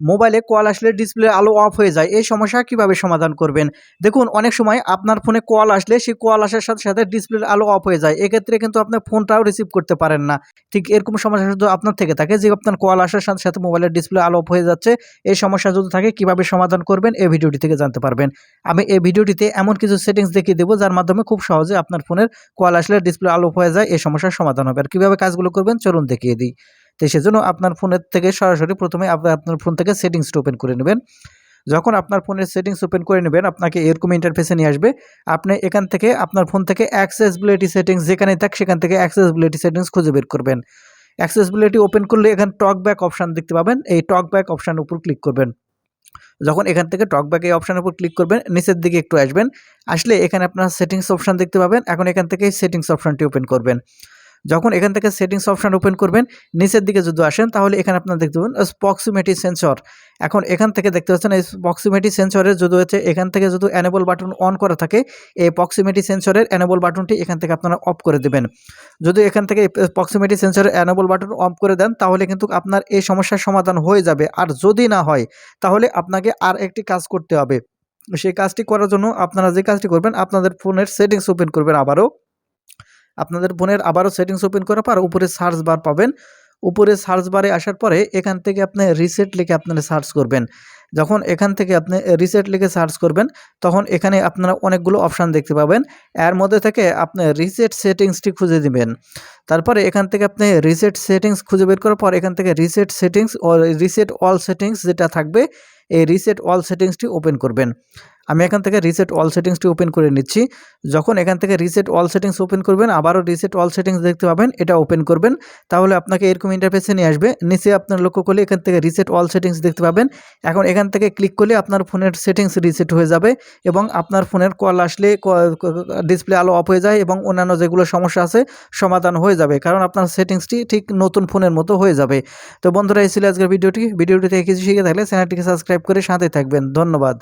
মোবাইলে কল আসলে ডিসপ্লে আলো অফ হয়ে যায়। এই সমস্যা কীভাবে সমাধান করবেন? দেখুন, অনেক সময় আপনার ফোনে কল আসলে সেই কল আসার সাথে সাথে ডিসপ্লের আলো অফ হয়ে যায়। এক্ষেত্রে কিন্তু আপনার ফোনটাও রিসিভ করতে পারেন না। ঠিক এরকম সমস্যা শুধু আপনার থেকে থাকে যে, আপনার কল আসার সাথে সাথে মোবাইলের ডিসপ্লে আলো অফ হয়ে যাচ্ছে। এই সমস্যা যদি থাকে, কীভাবে সমাধান করবেন? এই ভিডিওটি থেকে জানতে পারবেন। আমি এই ভিডিওটিতে এমন কিছু সেটিংস দেখিয়ে দেবো, যার মাধ্যমে খুব সহজে আপনার ফোনের কল আসলে ডিসপ্লে আলো হয়ে যায়, এই সমস্যার সমাধান হবে। আর কীভাবে কাজগুলো করবেন, চলুন দেখিয়ে দিই। তো সেজন্য আপনার ফোনের থেকে সরাসরি প্রথমে আপনি আপনার ফোন থেকে সেটিংসটা ওপেন করে নেবেন। যখন আপনার ফোনের সেটিংস ওপেন করে নেবেন, আপনাকে এরকম ইন্টারফেসে নিয়ে আসবে। আপনি এখান থেকে আপনার ফোন থেকে অ্যাক্সেসবিলিটি সেটিংস যেখানে থাক সেখান থেকে অ্যাক্সেসবিলিটি সেটিংস খুঁজে বের করবেন। অ্যাক্সেসবিলিটি ওপেন করলে এখানে টক ব্যাক অপশান দেখতে পাবেন। এই টক ব্যাক অপশানের উপর ক্লিক করবেন। যখন এখান থেকে টক ব্যাক এই অপশানের উপর ক্লিক করবেন, নিচের দিকে একটু আসবেন। আসলে এখানে আপনার সেটিংস অপশান দেখতে পাবেন। এখন এখান থেকে সেটিংস অপশানটি ওপেন করবেন। যখন এখান থেকে সেটিংস অপশান ওপেন করবেন, নিচের দিকে যদি আসেন, তাহলে এখানে আপনারা দেখতে পাবেন প্রক্সিমেটি সেন্সর এখন এখান থেকে দেখতে পাচ্ছেন, এই প্রক্সিমেটি সেন্সরের যদি হচ্ছে, এখান থেকে যদি অ্যানেবল বাটন অন করা থাকে, এই প্রক্সিমেটি সেন্সরের অ্যানেবল বাটনটি এখান থেকে আপনারা অফ করে দেবেন। যদি এখান থেকে প্রক্সিমেটি সেন্সরের অ্যানেবল বাটন অফ করে দেন, তাহলে কিন্তু আপনার এই সমস্যার সমাধান হয়ে যাবে। আর যদি না হয়, তাহলে আপনাকে আর একটি কাজ করতে হবে। সেই কাজটি করার জন্য আপনারা যে কাজটি করবেন, আপনাদের ফোনের সেটিংস ওপেন করবেন আবারও। আপনাদের ফোনের আবারও সেটিংস ওপেন করার পর উপরে সার্চ বার পাবেন। উপরে সার্চ বারে আসার পরে এখান থেকে আপনি রিসেট লিখে আপনারা সার্চ করবেন। যখন এখান থেকে আপনি রিসেট লিখে সার্চ করবেন, তখন এখানে আপনারা অনেকগুলো অপশান দেখতে পাবেন। এর মধ্যে থেকে আপনি রিসেট সেটিংসটি খুঁজে দিবেন। তারপরে এখান থেকে আপনি রিসেট সেটিংস খুঁজে বের করার পর এখান থেকে রিসেট সেটিংস ও রিসেট অল সেটিংস যেটা থাকবে, এই রিসেট অল সেটিংসটি ওপেন করবেন। আমি এখান থেকে রিসেট অল সেটিংসটি ওপেন করে নিচ্ছি। যখন এখান থেকে রিসেট অল সেটিংস ওপেন করবেন, আবারও রিসেট অল সেটিংস দেখতে পাবেন, এটা ওপেন করবেন। তাহলে আপনাকে এরকম ইন্টারফেসে নিয়ে আসবে। নিচে আপনার লক্ষ্য করলে এখান থেকে রিসেট অল সেটিংস দেখতে পাবেন। এখন এখান থেকে ক্লিক করলে আপনার ফোনের সেটিংস রিসেট হয়ে যাবে এবং আপনার ফোনের কল আসলে ডিসপ্লে আলো অফ হয়ে যায় এবং অন্যান্য যেগুলো সমস্যা আছে সমাধান হয়ে যাবে। কারণ আপনার সেটিংসটি ঠিক নতুন ফোনের মতো হয়ে যাবে। তো বন্ধুরা, এই ছিল আজকের ভিডিওটি। ভিডিওটি থেকে কিছু শিখে থাকলে চ্যানেলটিকে সাবস্ক্রাইব করে সাথে থাকবেন। ধন্যবাদ।